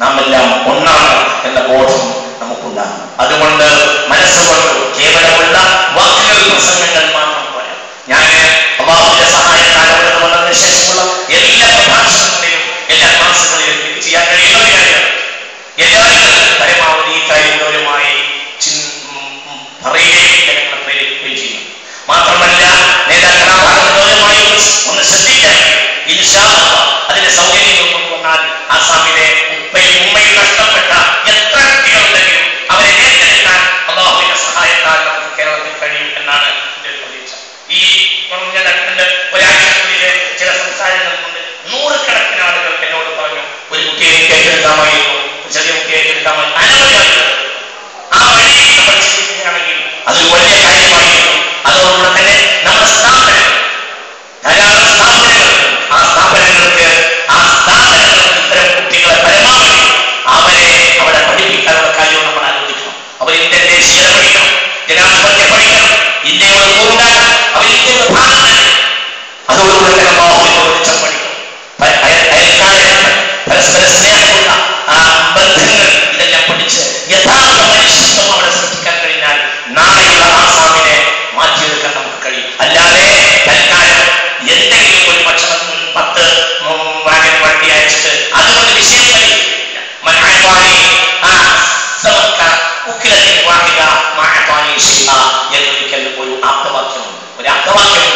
നാം എല്ലാം ഒന്നാണ് എന്ന ബോധം നമുക്കുണ്ടാകും. അതുകൊണ്ട് മനസ്സും ശിഫ എന്നൊരിക്കൽ ഒരു ആപ്തവാക്യമുണ്ട് ഒരു ആപ്തവാക്യമുണ്ട്